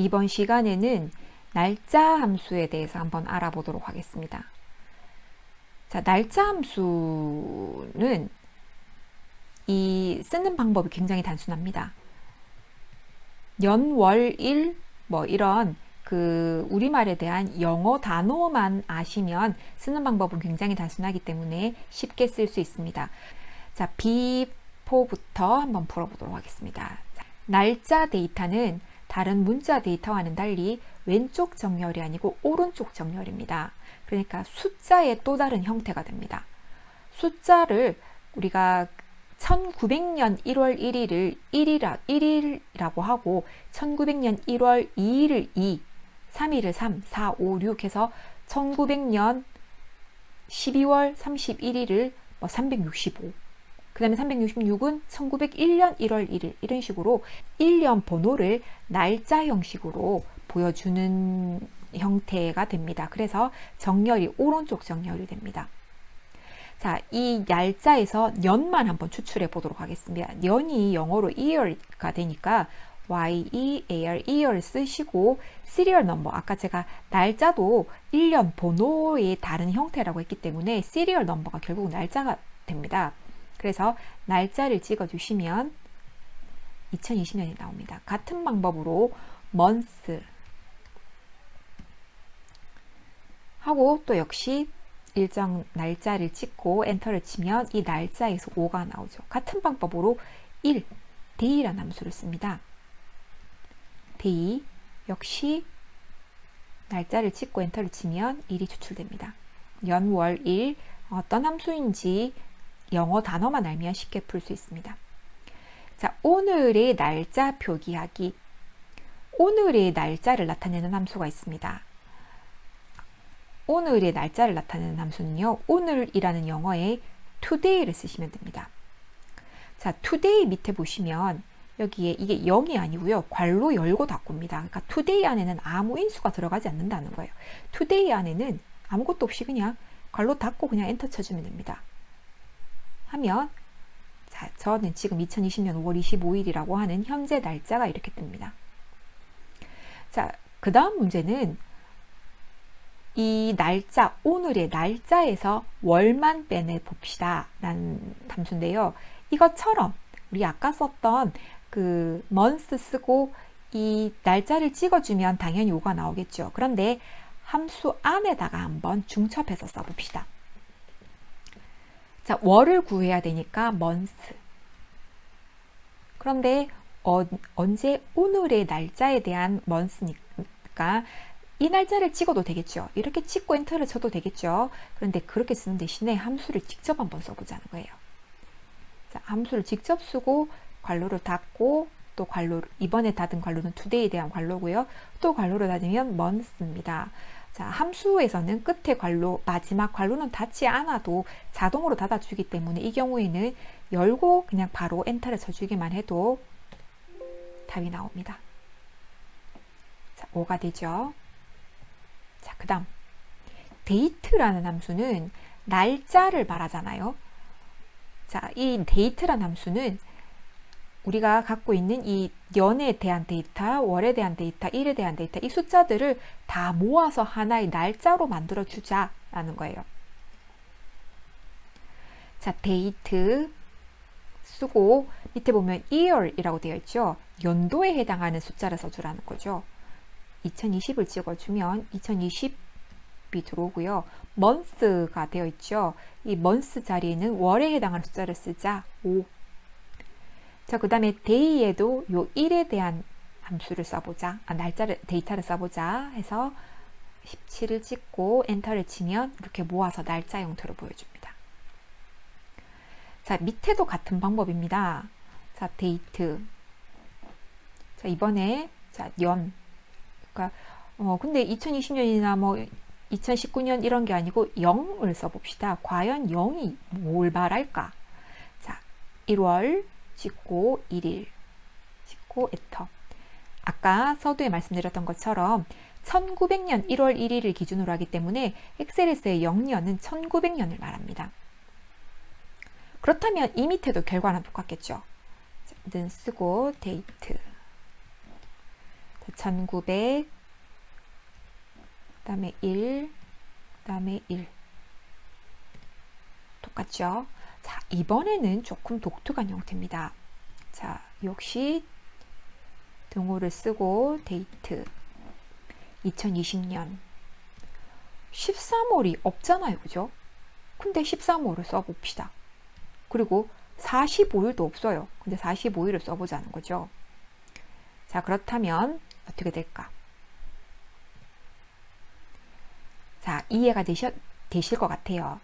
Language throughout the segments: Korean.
이번 시간에는 날짜 함수에 대해서 한번 알아보도록 하겠습니다. 자, 날짜 함수는 이 쓰는 방법이 굉장히 단순합니다. 연, 월, 일, 뭐 이런 그 우리말에 대한 영어 단어만 아시면 쓰는 방법은 굉장히 단순하기 때문에 쉽게 쓸 수 있습니다. 자, B4부터 한번 풀어보도록 하겠습니다. 자, 날짜 데이터는 다른 문자 데이터와는 달리 왼쪽 정렬이 아니고 오른쪽 정렬입니다. 그러니까 숫자의 또 다른 형태가 됩니다. 숫자를 우리가 1900년 1월 1일을 1이라, 1일이라고 하고 1900년 1월 2일을 2, 3일을 3, 4, 5, 6 해서 1900년 12월 31일을 뭐 365. 그 다음에 366은 1901년 1월 1일 이런 식으로 1년 번호를 날짜 형식으로 보여주는 형태가 됩니다. 그래서 정렬이 오른쪽 정렬이 됩니다. 자, 이 날짜에서 년만 한번 추출해 보도록 하겠습니다. 년이 영어로 year가 되니까 Y-E-A-R, year 쓰시고 serial number, 아까 제가 날짜도 1년 번호의 다른 형태라고 했기 때문에 serial number가 결국 날짜가 됩니다. 그래서 날짜를 찍어 주시면 2020년이 나옵니다. 같은 방법으로 month 하고 또 역시 일정 날짜를 찍고 엔터를 치면 이 날짜에서 5가 나오죠. 같은 방법으로 1, day라는 함수를 씁니다. day 역시 날짜를 찍고 엔터를 치면 1이 추출됩니다. 연, 월, 일 어떤 함수인지 영어 단어만 알면 쉽게 풀 수 있습니다. 자, 오늘의 날짜 표기하기. 오늘의 날짜를 나타내는 함수가 있습니다. 오늘의 날짜를 나타내는 함수는요. 오늘이라는 영어에 today를 쓰시면 됩니다. 자, today 밑에 보시면 여기에 이게 0이 아니고요. 괄로 열고 닫고입니다. 그러니까 today 안에는 아무 인수가 들어가지 않는다는 거예요. today 안에는 아무것도 없이 그냥 괄로 닫고 그냥 엔터 쳐주면 됩니다. 하면 자, 저는 지금 2020년 5월 25일이라고 하는 현재 날짜가 이렇게 뜹니다. 자, 그 다음 문제는 이 날짜, 오늘의 날짜에서 월만 빼내 봅시다. 라는 함수인데요. 이것처럼 우리 아까 썼던 그 month 쓰고 이 날짜를 찍어주면 당연히 5가 나오겠죠. 그런데 함수 안에다가 한번 중첩해서 써봅시다. 자, 월을 구해야 되니까 month. 그런데 어, 언제 오늘의 날짜에 대한 month니까 이 날짜를 찍어도 되겠죠. 이렇게 찍고 엔터를 쳐도 되겠죠. 그런데 그렇게 쓰는 대신에 함수를 직접 한번 써보자는 거예요. 자, 함수를 직접 쓰고 괄호를 닫고 또 괄호 이번에 닫은 괄호는 today에 대한 괄호고요. 또 괄호를 닫으면 month입니다. 자, 함수에서는 끝에 괄호, 마지막 괄호는 닫지 않아도 자동으로 닫아주기 때문에 이 경우에는 열고 그냥 바로 엔터를 쳐주기만 해도 답이 나옵니다. 자, 5가 되죠. 자, 그 다음 데이트라는 함수는 날짜를 말하잖아요. 자, 이 데이트라는 함수는 우리가 갖고 있는 이 년에 대한 데이터, 월에 대한 데이터, 일에 대한 데이터, 이 숫자들을 다 모아서 하나의 날짜로 만들어 주자라는 거예요. 자, 데이트 쓰고 밑에 보면 year이라고 되어 있죠. 연도에 해당하는 숫자를 써주라는 거죠. 2020을 찍어주면 2020이 들어오고요. month가 되어 있죠. 이 month 자리에는 월에 해당하는 숫자를 쓰자 5. 자, 그 다음에 day에도 요 1에 대한 함수를 써보자. 아, 날짜를, 데이터를 써보자 해서 17을 찍고 엔터를 치면 이렇게 모아서 날짜 형태로 보여줍니다. 자, 밑에도 같은 방법입니다. 자, 데이트. 자, 이번에 자, 연. 그러니까 어 근데 2020년이나 뭐 2019년 이런 게 아니고 0을 써봅시다. 과연 0이 뭘 말할까? 자, 1월 찍고 1일 찍고 에터. 아까 서두에 말씀드렸던 것처럼 1900년 1월 1일을 기준으로 하기 때문에 엑셀에서의 0년은 1900년을 말합니다. 그렇다면 이 밑에도 결과는 똑같겠죠. 는 쓰고 데이트 1900, 그 다음에 1, 그 다음에 1. 똑같죠? 자, 이번에는 조금 독특한 형태입니다. 자, 역시 등호를 쓰고 데이트 2020년 13월이 없잖아요. 그죠? 근데 13월을 써봅시다. 그리고 45일도 없어요. 근데 45일을 써보자는 거죠. 자, 그렇다면 어떻게 될까? 자, 이해가 되셔, 되실 것 같아요.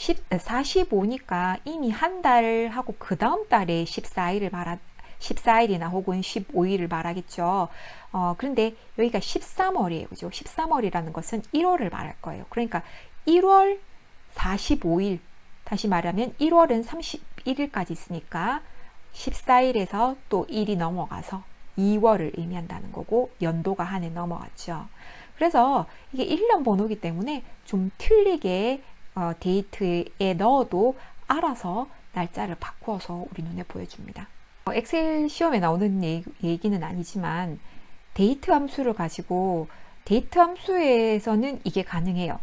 10, 45니까 이미 한달 하고 그 다음 달에 14일을 말하, 14일이나 혹은 15일을 말하겠죠. 어, 그런데 여기가 13월이에요. 그죠? 13월이라는 것은 1월을 말할 거예요. 그러니까 1월 45일, 다시 말하면 1월은 31일까지 있으니까 14일에서 또 1이 넘어가서 2월을 의미한다는 거고 연도가 한 해 넘어갔죠. 그래서 이게 1년 번호기 때문에 좀 틀리게 어, 데이트에 넣어도 알아서 날짜를 바꾸어서 우리 눈에 보여줍니다. 어, 엑셀 시험에 나오는 얘기, 는 아니지만 데이트 함수를 가지고 데이트 함수에서는 이게 가능해요.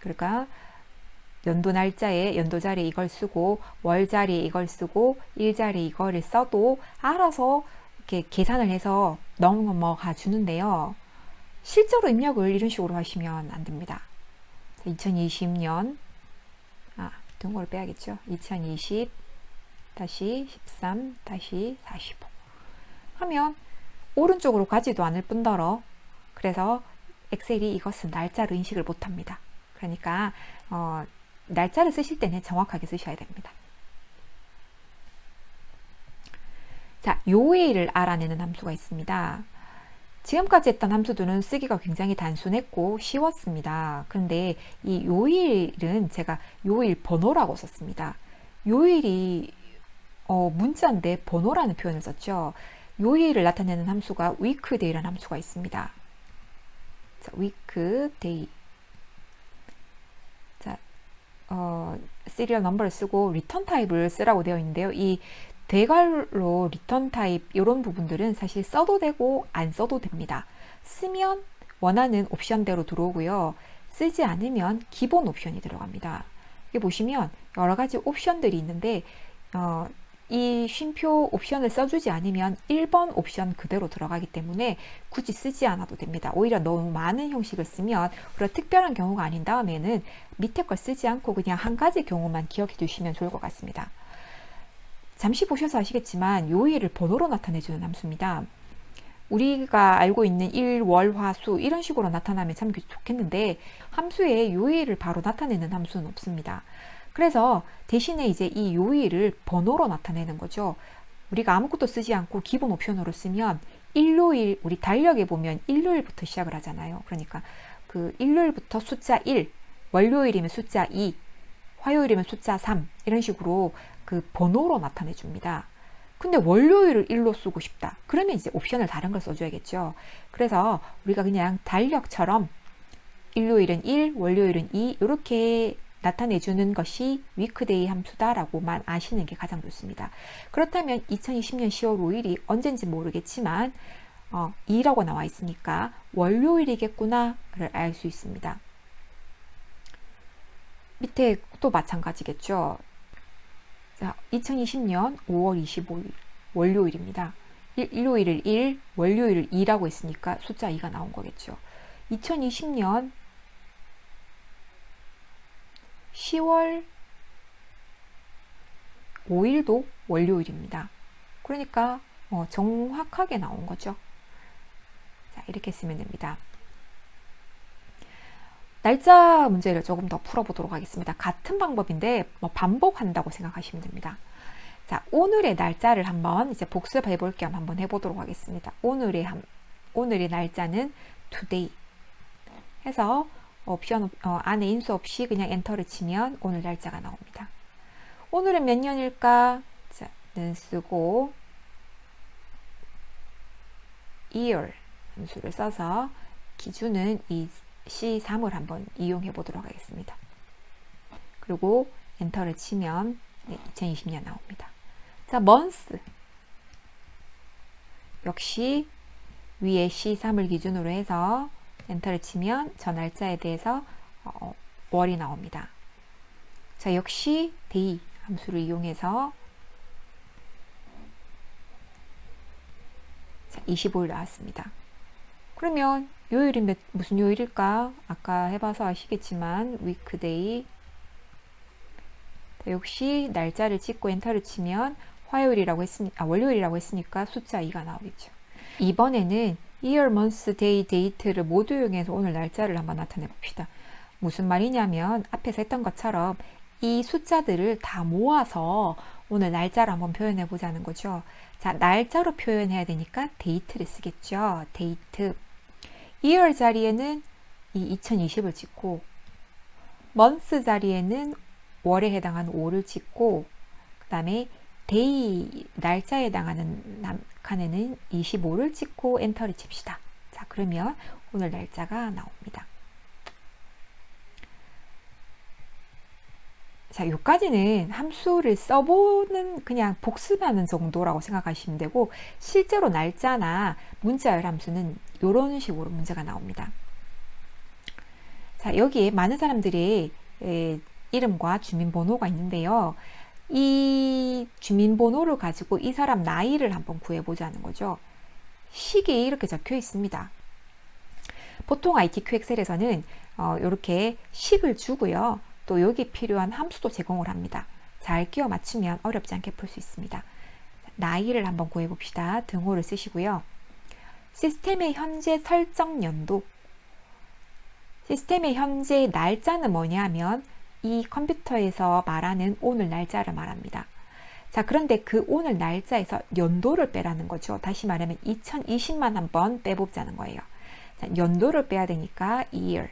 그러니까 연도 날짜에 연도 자리에 이걸 쓰고 월 자리에 이걸 쓰고 일 자리에 이거를 써도 알아서 이렇게 계산을 해서 넘어가 주는데요. 실제로 입력을 이런 식으로 하시면 안 됩니다. 2020년 아 등호를 빼야겠죠. 2020 다시 13 다시 45 하면 오른쪽으로 가지도 않을 뿐더러 그래서 엑셀이 이것은 날짜로 인식을 못합니다. 그러니까 어, 날짜를 쓰실 때는 정확하게 쓰셔야 됩니다. 자, 요일을 알아내는 함수가 있습니다. 지금까지 했던 함수들은 쓰기가 굉장히 단순했고 쉬웠습니다. 그런데 이 요일은 제가 요일 번호라고 썼습니다. 요일이 어, 문자인데 번호라는 표현을 썼죠. 요일을 나타내는 함수가 weekday라는 함수가 있습니다. 자, weekday. 자, 어, 시리얼 넘버를 쓰고 리턴 타입을 쓰라고 되어 있는데요. 이 대괄로 리턴 타입 이런 부분들은 사실 써도 되고 안 써도 됩니다. 쓰면 원하는 옵션대로 들어오고요. 쓰지 않으면 기본 옵션이 들어갑니다. 여기 보시면 여러 가지 옵션들이 있는데 어, 이 쉼표 옵션을 써주지 않으면 1번 옵션 그대로 들어가기 때문에 굳이 쓰지 않아도 됩니다. 오히려 너무 많은 형식을 쓰면 우리가 특별한 경우가 아닌 다음에는 밑에 걸 쓰지 않고 그냥 한 가지 경우만 기억해 두시면 좋을 것 같습니다. 잠시 보셔서 아시겠지만 요일을 번호로 나타내주는 함수입니다. 우리가 알고 있는 일, 월, 화, 수 이런 식으로 나타나면 참 좋겠는데 함수에 요일을 바로 나타내는 함수는 없습니다. 그래서 대신에 이제 이 요일을 번호로 나타내는 거죠. 우리가 아무것도 쓰지 않고 기본 옵션으로 쓰면 일요일 우리 달력에 보면 일요일부터 시작을 하잖아요. 그러니까 그 일요일부터 숫자 1, 월요일이면 숫자 2, 화요일이면 숫자 3 이런 식으로 그 번호로 나타내 줍니다. 근데 월요일을 1로 쓰고 싶다. 그러면 이제 옵션을 다른 걸 써줘야겠죠. 그래서 우리가 그냥 달력처럼 일요일은 1, 월요일은 2 이렇게 나타내주는 것이 위크데이 함수다라고만 아시는 게 가장 좋습니다. 그렇다면 2020년 10월 5일이 언젠지 모르겠지만 어, 2라고 나와 있으니까 월요일이겠구나를 알 수 있습니다. 밑에 또 마찬가지겠죠. 자, 2020년 5월 25일 월요일입니다. 일, 일요일을 1, 월요일을 2라고 했으니까 숫자 2가 나온 거겠죠. 2020년 10월 5일도 월요일입니다. 그러니까 어, 정확하게 나온 거죠. 자, 이렇게 쓰면 됩니다. 날짜 문제를 조금 더 풀어보도록 하겠습니다. 같은 방법인데 뭐 반복한다고 생각하시면 됩니다. 자, 오늘의 날짜를 한번 이제 복습해 볼 겸 한번 해보도록 하겠습니다. 오늘의 한, 오늘의 날짜는 today 해서 옵션 어, 안에 인수 없이 그냥 엔터를 치면 오늘 날짜가 나옵니다. 오늘은 몇 년일까? 자, 는 쓰고 year 함수를 써서 기준은 이 C3을 한번 이용해 보도록 하겠습니다. 그리고 엔터를 치면 네, 2020년 나옵니다. 자, month 역시 위에 C3을 기준으로 해서 엔터를 치면 저 날짜에 대해서 어, 월이 나옵니다. 자, 역시 day 함수를 이용해서 자, 25일 나왔습니다. 그러면 요일이 몇, 무슨 요일일까? 아까 해봐서 아시겠지만 weekday 역시 날짜를 찍고 엔터를 치면 화요일이라고 했으니 아, 월요일이라고 했으니까 숫자 2가 나오겠죠. 이번에는 year, month, day, date를 모두 이용해서 오늘 날짜를 한번 나타내 봅시다. 무슨 말이냐면 앞에서 했던 것처럼 이 숫자들을 다 모아서 오늘 날짜를 한번 표현해 보자는 거죠. 자, 날짜로 표현해야 되니까 date를 쓰겠죠. date. Year 자리에는 이 2020을 찍고 month 자리에는 월에 해당하는 5를 찍고 그 다음에 데이 날짜에 해당하는 칸에는 25를 찍고 엔터를 칩시다. 자 그러면 오늘 날짜가 나옵니다. 자, 요까지는 함수를 써보는 그냥 복습하는 정도라고 생각하시면 되고 실제로 날짜나 문자열 함수는 이런 식으로 문제가 나옵니다. 자, 여기에 많은 사람들이 에, 이름과 주민번호가 있는데요. 이 주민번호를 가지고 이 사람 나이를 한번 구해보자는 거죠. 식이 이렇게 적혀 있습니다. 보통 ITQ 엑셀에서는 어, 이렇게 식을 주고요. 또 여기 필요한 함수도 제공을 합니다. 잘 끼워 맞추면 어렵지 않게 풀 수 있습니다. 나이를 한번 구해봅시다. 등호를 쓰시고요. 시스템의 현재 설정 연도 시스템의 현재 날짜는 뭐냐면 이 컴퓨터에서 말하는 오늘 날짜를 말합니다. 자, 그런데 그 오늘 날짜에서 연도를 빼라는 거죠. 다시 말하면 2020만 한번 빼보자는 거예요. 자, 연도를 빼야 되니까 year.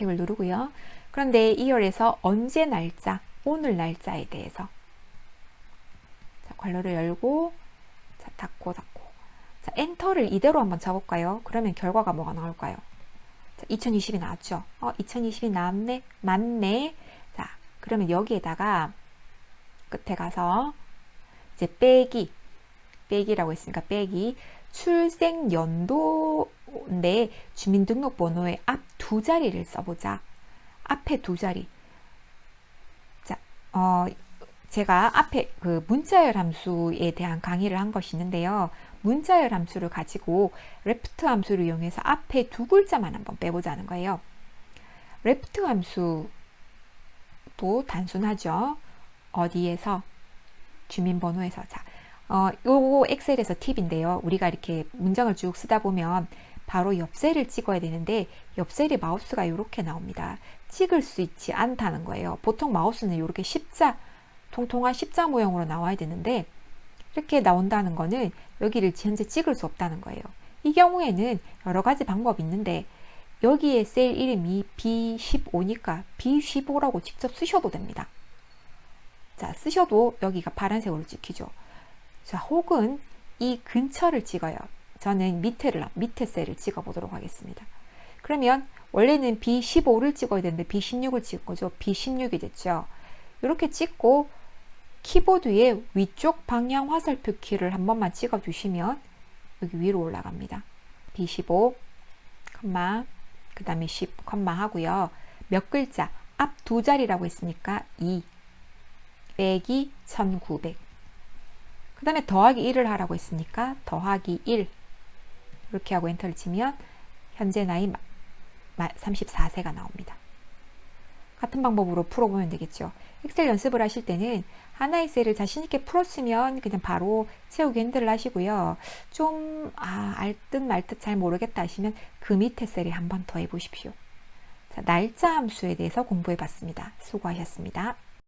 탭을 누르고요. 그런데 year에서 언제 날짜, 오늘 날짜에 대해서 자, 괄호를 열고 자, 닫고 닫고 자, 엔터를 이대로 한번 쳐볼까요? 그러면 결과가 뭐가 나올까요? 2020이 나왔죠. 어, 2020이 나왔네? 맞네. 자, 그러면 여기에다가 끝에 가서 이제 빼기, 빼기라고 했으니까 빼기, 출생 연도 인데 주민등록번호의 앞 두 자리를 써보자. 앞에 두 자리. 자, 어, 제가 앞에 그 문자열 함수에 대한 강의를 한 것이 있는데요. 문자열 함수를 가지고 레프트 함수를 이용해서 앞에 두 글자만 한번 빼보자는 거예요. 레프트 함수도 단순하죠. 어디에서? 주민번호에서. 자, 어, 요거 엑셀에서 팁인데요. 우리가 이렇게 문장을 쭉 쓰다 보면 바로 옆셀을 찍어야 되는데 옆셀이 마우스가 이렇게 나옵니다. 찍을 수 있지 않다는 거예요. 보통 마우스는 이렇게 십자, 통통한 십자 모형으로 나와야 되는데 이렇게 나온다는 거는 여기를 현재 찍을 수 없다는 거예요. 이 경우에는 여러 가지 방법이 있는데 여기에 셀 이름이 B15니까 B15라고 직접 쓰셔도 됩니다. 자, 쓰셔도 여기가 파란색으로 찍히죠. 자, 혹은 이 근처를 찍어요. 저는 밑에를, 밑에 셀을 찍어 보도록 하겠습니다. 그러면 원래는 B15를 찍어야 되는데 B16을 찍은 거죠. B16이 됐죠. 이렇게 찍고 키보드의 위쪽 방향 화살표 키를 한 번만 찍어 주시면 여기 위로 올라갑니다. B15, 그 다음에 10, 하고요. 몇 글자, 앞 두 자리라고 했으니까 2, 빼기 1900. 그 다음에 더하기 1을 하라고 했으니까 더하기 1. 이렇게 하고 엔터를 치면 현재 나이 34세가 나옵니다. 같은 방법으로 풀어보면 되겠죠. 엑셀 연습을 하실 때는 하나의 셀을 자신있게 풀었으면 그냥 바로 채우기 핸들을 하시고요. 좀, 아, 알듯 말듯 잘 모르겠다 하시면 그 밑에 셀에 한 번 더 해보십시오. 자, 날짜 함수에 대해서 공부해 봤습니다. 수고하셨습니다.